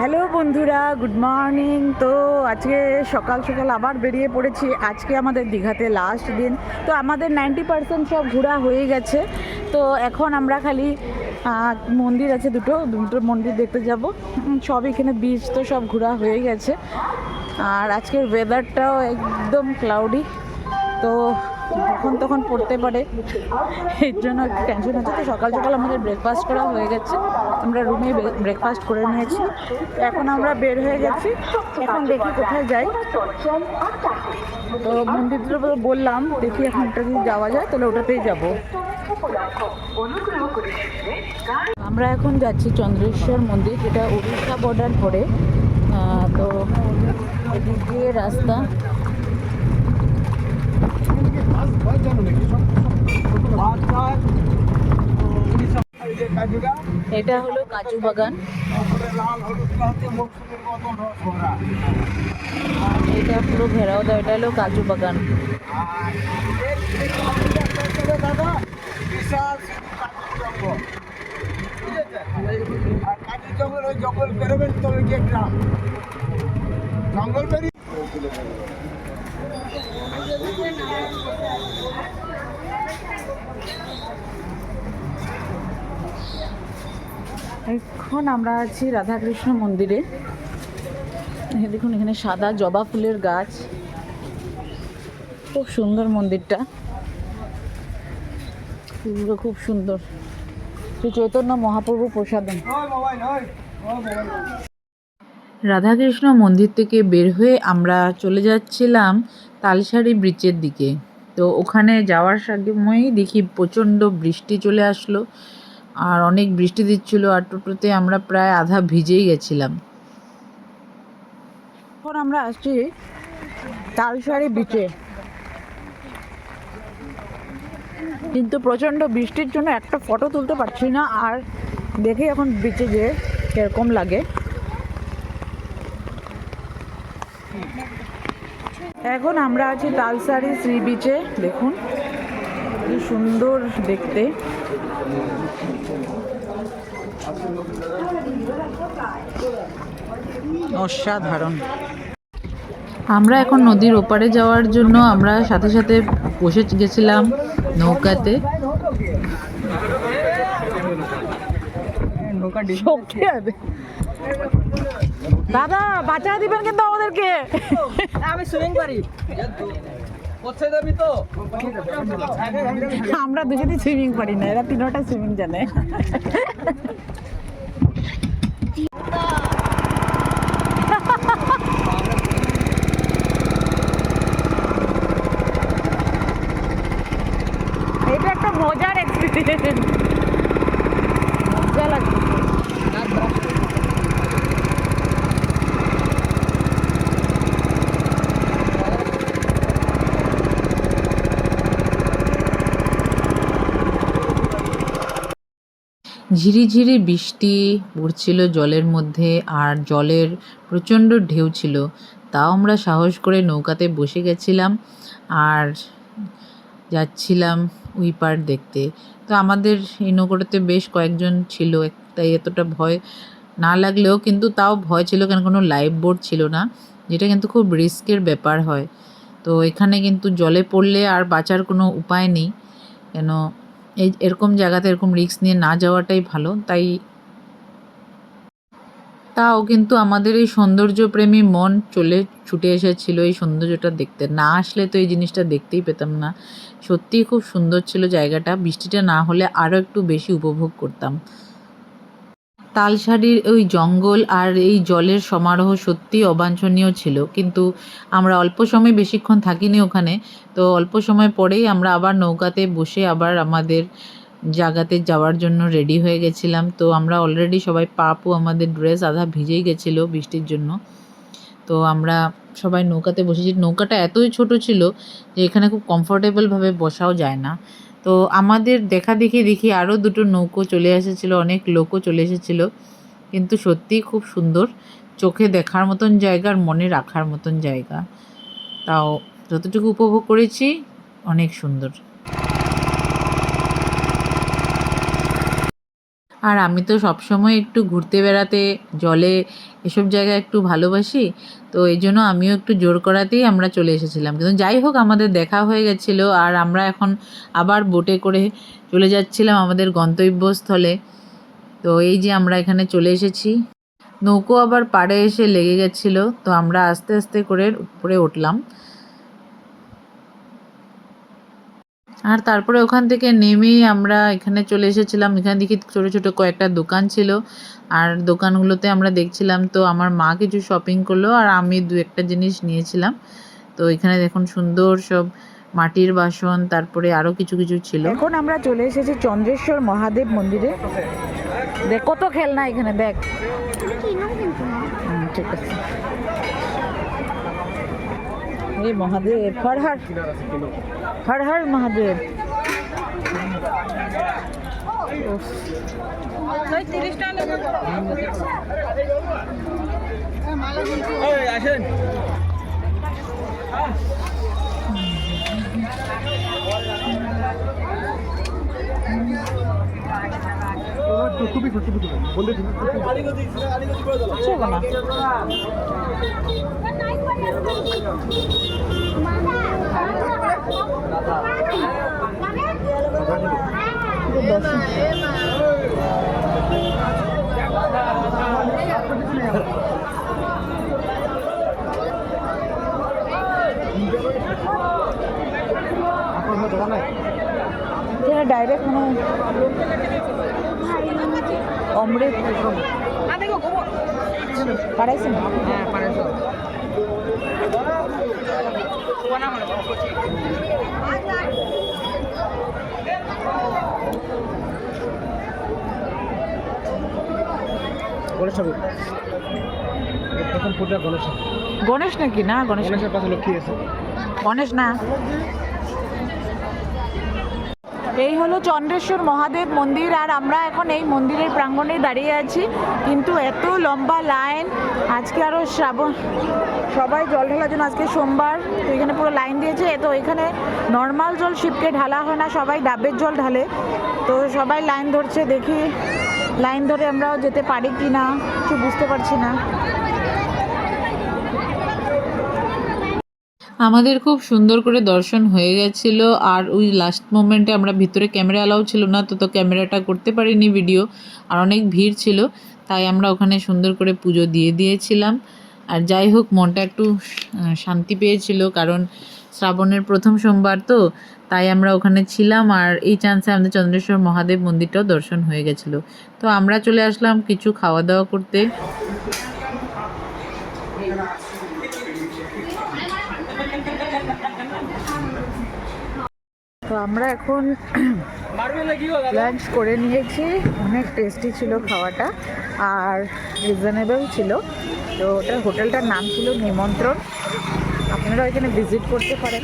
Hello বন্ধুরা, good morning. তো আজকে সকাল সকাল আবার বেরিয়ে পড়েছি। আজকে আমাদের দীঘাতে লাস্ট দিন। তো আমাদের নাইনটি পার্সেন্ট সব ঘোরা হয়ে গেছে। তো এখন আমরা খালি মন্দির আছে দুটো দুটো মন্দির দেখতে যাব। সব এখানে বিচ তো সব ঘোরা হয়ে গেছে। আর আজকের ওয়েদারটাও একদম ক্লাউডি তো যখন তখন পড়তে পারে। এর জন্য টেনশন হচ্ছে। তো সকাল সকাল আমাদের ব্রেকফাস্ট করা হয়ে গেছে। আমরা রুমে ব্রেকফাস্ট করে নিয়েছি। এখন আমরা বের হয়ে গেছি। এখন দেখি কোথায় যাই। তো মন্দিরটা বললাম দেখি এখন যদি যাওয়া যায় তাহলে ওটাতেই যাব। আমরা এখন যাচ্ছি চন্দ্রেশ্বর মন্দির যেটা উড়িষ্যা বর্ডার আহ, তো দিয়ে রাস্তা। এটা হলো কাজু বাগান। এটা পুরো ঘেরাও দেওয়া এটা হলো কাজু বাগান। জঙ্গল বেরোবেন, তবে গিয়ে গ্রাম। জঙ্গল বেরিয়ে এখন আমরা আছি রাধাকৃষ্ণ মন্দিরে। দেখুন, এখানে সাদা জবা ফুলের গাছ। খুব সুন্দর মন্দিরটা। ফুলগুলো খুব সুন্দর। শ্রী চৈতন্য মহাপ্রভু প্রসাদম রাধাকৃষ্ণ মন্দির থেকে বের হয়ে আমরা চলে যাচ্ছিলাম তালসারি ব্রিজের দিকে। তো ওখানে যাওয়ার সময়ই দেখি প্রচণ্ড বৃষ্টি চলে আসলো। আর অনেক বৃষ্টি দিচ্ছিল আর টোটোতে আমরা প্রায় আধা ভিজেই গেছিলাম। এখন আমরা আসছি তালসারি বিচে কিন্তু প্রচণ্ড বৃষ্টির জন্য একটা ফটো তুলতে পারছি না আর দেখি এখন বিচে যে কীরকম লাগে। এখন আমরা আছি তালসারি সি বিচে দেখুন। কি সুন্দর দেখতে। অসাধারণ। আমরা এখন নদীর ওপারে যাওয়ার জন্য আমরা সাথে সাথে বসে গেছিলাম নৌকাতে। দাদা বাঁচা দিবেন কিন্তু আমাদেরকে। আমি সুইমিং পারি। আমরা দুজনেই সুইমিং পারি না এরা তিনোটা সুইমিং জানে এটা একটা মজার ঝিরিঝিরি বৃষ্টি পড়ছিল জলের মধ্যে আর জলের প্রচণ্ড ঢেউ ছিল। তাও আমরা সাহস করে নৌকাতে বসে গেছিলাম আর যাচ্ছিলাম ওই পার্ট দেখতে। তো আমাদের এই নৌকোটাতে বেশ কয়েকজন ছিল তাই এতটা ভয় না লাগলেও কিন্তু তাও ভয় ছিল কেন? কোনো লাইফ বোর্ড ছিল না, যেটা কিন্তু খুব রিস্কের ব্যাপার হয়। তো এখানে কিন্তু জলে পড়লে আর বাঁচার কোনো উপায় নেই। কেন? এই এরকম জায়গাতে এরকম রিস্ক নিয়ে না যাওয়াটাই ভালো। তাই তাও কিন্তু আমাদের এই সৌন্দর্যপ্রেমী মন চলে, ছুটে এসেছিল এই সৌন্দর্যটা দেখতে। না আসলে তো এই জিনিসটা দেখতেই পেতাম না। সত্যিই খুব সুন্দর ছিল জায়গাটা। বৃষ্টিটা না হলে আরও একটু বেশি উপভোগ করতাম। তালসারির ওই জঙ্গল আর এই জলের সমারোহ সত্যিই অবাঞ্ছনীয় ছিল। কিন্তু আমরা অল্প সময় বেশিক্ষণ থাকিনি ওখানে। তো অল্প সময় পরেই আমরা আবার নৌকাতে বসে আবার আমাদের জায়গাতে যাওয়ার জন্য রেডি হয়ে গেছিলাম। তো আমরা অলরেডি সবাই পাপু আমাদের ড্রেস আধা ভিজেই গেছিল বৃষ্টির জন্য। তো আমরা সবাই নৌকাতে বসেছি। নৌকাটা এতই ছোট ছিল যে এখানে খুব কমফোর্টেবলভাবে বসাও যায় না। তো আমাদের দেখা দেখি দেখি আরও দুটো নৌকো চলে এসেছিল, অনেক লোকও চলে এসেছিল। কিন্তু সত্যিই খুব সুন্দর। চোখে দেখার মতন জায়গা আর মনে রাখার মতন জায়গা। তাও যতটুকু উপভোগ করেছি, অনেক সুন্দর। আর আমি তো সবসময় একটু ঘুরতে বেড়াতে, জলে এসব জায়গায় একটু ভালোবাসি, তো এই জন্য আমিও একটু জোর করাতেই আমরা চলে এসেছিলাম। কিন্তু যাই হোক, আমাদের দেখা হয়ে গেছিল আর আমরা এখন আবার বোটে করে চলে যাচ্ছিলাম আমাদের গন্তব্যস্থলে। তো এই যে আমরা এখানে চলে এসেছি। নৌকো আবার পাড়ে এসে লেগে গেছিল, তো আমরা আস্তে আস্তে করে উপরে উঠলাম। আর তারপরে ওখান থেকে নেমেই আমরা এখানে চলে এসেছিলাম। এখানে দেখি ছোটো ছোটো কয়েকটা দোকান ছিল। আর দোকানগুলোতে আমরা দেখছিলাম তো আমার মা কিছু শপিং করল আর আমি দু একটা জিনিস নিয়েছিলাম। তো এখানে দেখুন সুন্দর সব মাটির বাসন তারপরে আরও কিছু কিছু ছিল। এখন আমরা চলে এসেছি চন্দ্রেশ্বর মহাদেব মন্দিরে। দেখ কত খেলনা এখানে দেখ। ঠিক আছে। এই মহাদেব। হর হর। হর হর মহাদেব। উফ, আসেন কিচ্ছু হবে না এখানে ডাইরেক্ট মানে অমৃত পাঠাইছেন হ্যাঁ পারেছো গণেশ ঠাকুর। প্রথম পূজা গণেশ গণেশ নাকি? না গণেশ না। গণেশের পাশে লক্ষ্মী আছে। গণেশ না। এই হলো চন্দ্রেশ্বর মহাদেব মন্দির আর আমরা এখন এই মন্দিরের প্রাঙ্গণে দাঁড়িয়ে আছি। কিন্তু এত লম্বা লাইন, আজকে আরও শ্রাবণ, সবাই জল ঢালার জন্য আজকে সোমবার, তো এখানে পুরো লাইন দিয়েছে। তো এখানে নর্মাল জল শিবকে ঢালা হয় না, সবাই ডাবের জল ঢালে। তো সবাই লাইন ধরছে, দেখি লাইন ধরে আমরাও যেতে পারি কি না কিছু বুঝতে পারছি না। আমাদের খুব সুন্দর করে দর্শন হয়ে গেছিল, আর ওই লাস্ট মোমেন্টে আমরা ভিতরে ক্যামেরা অ্যালাউ ছিল না, তো তো ক্যামেরাটা করতে পারিনি ভিডিও আর অনেক ভিড় ছিল, তাই আমরা ওখানে সুন্দর করে পুজো দিয়ে দিয়েছিলাম। আর যাই হোক, মনটা একটু শান্তি পেয়েছিল, কারণ শ্রাবণের প্রথম সোমবার তো, তাই আমরা ওখানে ছিলাম, আর এই চান্সে আমাদের চন্দ্রেশ্বর মহাদেব মন্দিরটাও দর্শন হয়ে গেছিল। তো আমরা চলে আসলাম কিছু খাওয়া দাওয়া করতে। তো আমরা এখন লাঞ্চ করে নিয়েছি। অনেক টেস্টি ছিল খাওয়াটা আর রিজনেবল ছিল। তো ওটার হোটেলটার নাম ছিল নিমন্ত্রণ। আপনারা এখানে ভিজিট করতে পারেন।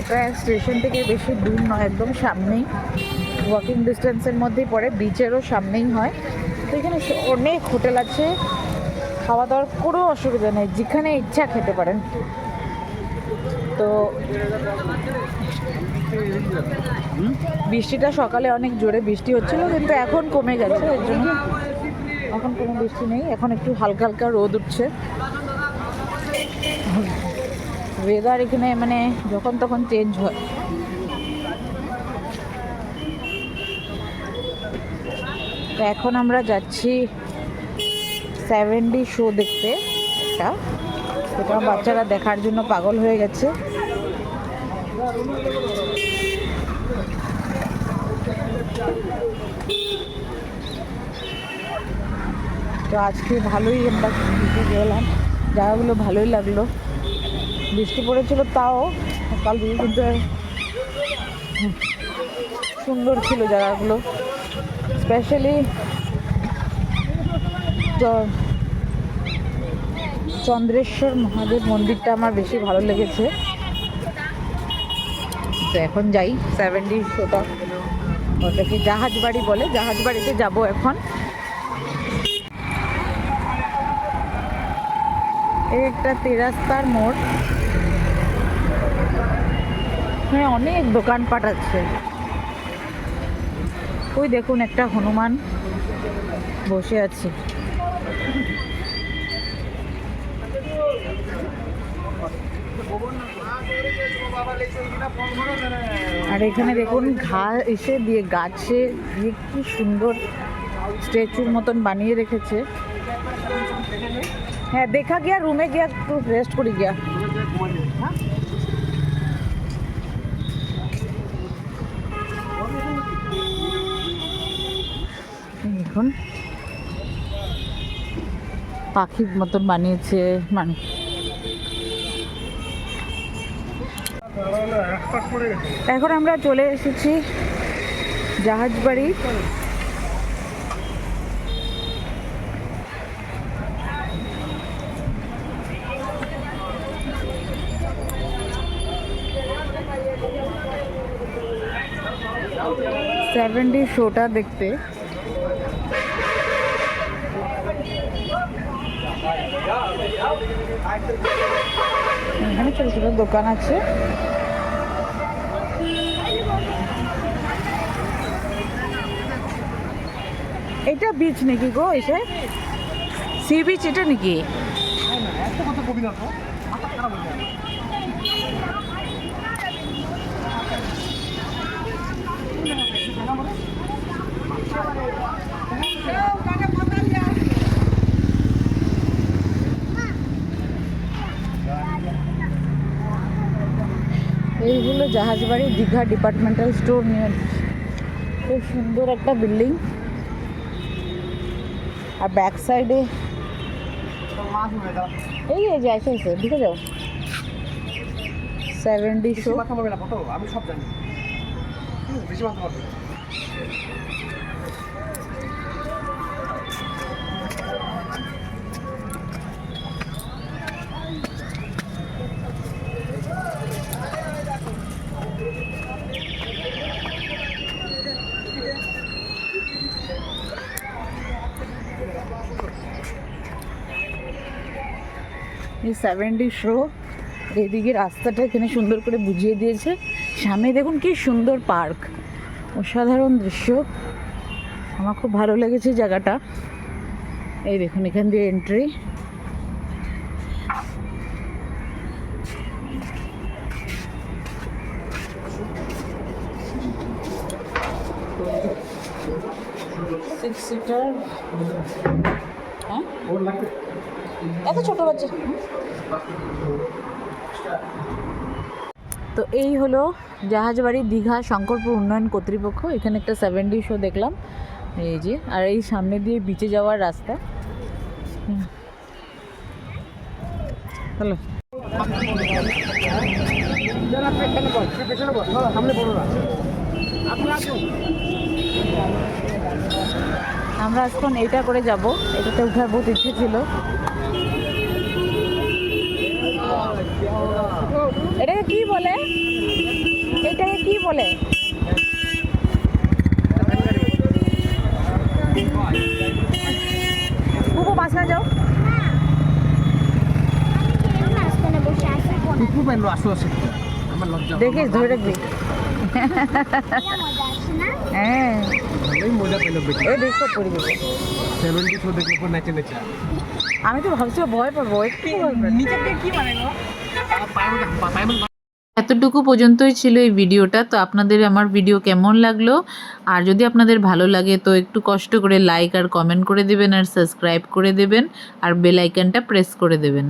এটা স্টেশন থেকে বেশি দূর নয়, একদম সামনেই। ওয়াকিং ডিস্টেন্সের মধ্যেই পড়ে বিচেরও সামনেই হয়। তো এখানে অনেক হোটেল আছে। খাওয়া দাওয়ার কোনো অসুবিধা নেই। যেখানে ইচ্ছা খেতে পারেন। তো বৃষ্টিটা সকালে অনেক জোরে বৃষ্টি হচ্ছিল, কিন্তু এখন কমে গেছে, এর জন্য এখন কোনো বৃষ্টি নেই। এখন একটু হালকা হালকা রোদ উঠছে। ওয়েদার এখানে মানে যখন তখন চেঞ্জ হয়। তো এখন আমরা যাচ্ছি সেভেন ডি শো দেখতে একটা। সেটা বাচ্চারা দেখার জন্য পাগল হয়ে গেছে। তো আজকে ভালোই আমরা ঘুরতে গেলাম। জায়গাগুলো ভালোই লাগল। বৃষ্টি পড়েছিল তাও সকাল কিন্তু সুন্দর ছিল জায়গাগুলো। স্পেশালি চন্দ্রেশ্বর মহাদেব মন্দিরটা আমার বেশি ভালো লেগেছে। তো এখন যাই সেভেন্টি শোটা ওটাকে জাহাজ বাড়ি বলে। জাহাজ বাড়িতে যাব এখন। একটা তেরাস্তার মোড়। হ্যাঁ অনেক দোকানপাট আছে। ওই দেখুন একটা হনুমান বসে আছে। আর এখানে দেখুন ঘা এসে দিয়ে গাছে দিয়ে কি সুন্দর স্ট্যাচুর মতন বানিয়ে রেখেছে। হ্যাঁ দেখা গিয়া রুমে গিয়া একটু রেস্ট করি গিয়া। দেখুন পাখির মতন বানিয়েছে মানে। এখন আমরা চলে এসেছি জাহাজ বাড়ি সেভেন্টি শোটা দেখতে। এখানে ছোটো ছোটো দোকান আছে। এটা বিচ নাকি গো এসে? সি বিচ এটা নাকি? এই হলো জাহাজবাড়ি দীঘা ডিপার্টমেন্টাল স্টোর নিয়ে খুব সুন্দর একটা বিল্ডিং। আর ব্যাক সাইডে এই এই যে আছে আছে ঢুকে যাও। সেভেন্টি শো আমি সব জানি। বেশি এই সেভেন্টি শো এদিকে রাস্তাটা এখানে সুন্দর করে বুঝিয়ে দিয়েছে। সামনে দেখুন কি সুন্দর পার্ক অসাধারণ দৃশ্য। আমার খুব ভালো লেগেছে জায়গাটা। এই দেখুন এখান দিয়ে এন্ট্রি সিক্স সিটার হ্যাঁ? এত ছোট বাচ্চা। তো এই হলো জাহাজবাড়ি দীঘা শঙ্করপুর উন্নয়ন কর্তৃপক্ষ। এখানে একটা সেভেন্টি শো দেখলাম। এই যে আর এই সামনে দিয়ে বিচে যাওয়ার রাস্তা। হ্যালো। সামনে আপনি আসুন আমরা এখন এইটা করে যাব। এটাতে উঠার বহুত ইচ্ছে ছিল। এটাকে কি বলে? এটাকে কি বলে? মাঝখানে যাও। টুকু পেল আসো আসো। আমার লজ্জা দেখিস ধরে রাখবি। হ্যাঁ এই দেখো পড়ে যাবে শো নাচে নেচে আমি তো ভাবছি ভয় পাবো একটু নিচে দিয়ে কি মানে গো পায়ের মধ্যে পায়ের মধ্যে এতটুকু পর্যন্তই ছিল এই ভিডিওটা তো আপনাদের আমার ভিডিও কেমন লাগল? আর যদি আপনাদের ভালো লাগে তো একটু কষ্ট করে লাইক আর কমেন্ট করে দেবেন আর সাবস্ক্রাইব করে দেবেন আর বেল আইকনটা প্রেস করে দেবেন।